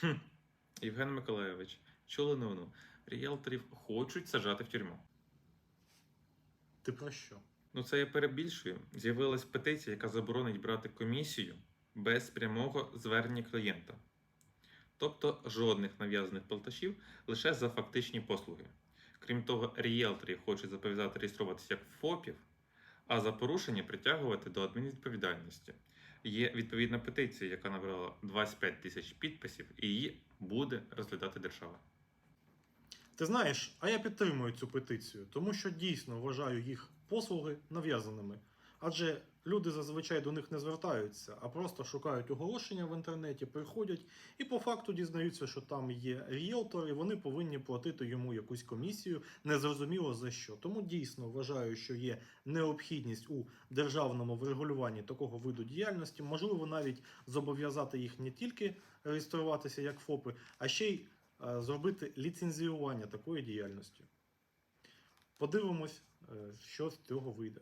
Хм. Євген Миколайович, чули новину. Ріелторів хочуть сажати в тюрму. Ти про що? Ну це я перебільшую. З'явилась петиція, яка заборонить брати комісію без прямого звернення клієнта. Тобто жодних нав'язаних платежів лише за фактичні послуги. Крім того, ріелторів хочуть зобов'язати реєструватися як ФОПів, а за порушення притягувати до адмінвідповідальності. Є відповідна петиція, яка набрала 25 тисяч підписів, і її буде розглядати держава. Ти знаєш, а я підтримую цю петицію, тому що дійсно вважаю їх послуги нав'язаними. Адже люди зазвичай до них не звертаються, а просто шукають оголошення в інтернеті, приходять і по факту дізнаються, що там є ріелтор, і вони повинні платити йому якусь комісію, незрозуміло за що. Тому дійсно вважаю, що є необхідність у державному врегулюванні такого виду діяльності, можливо, навіть зобов'язати їх не тільки реєструватися як ФОПи, а ще й е, зробити ліцензіювання такої діяльності. Подивимось, е, що з цього вийде.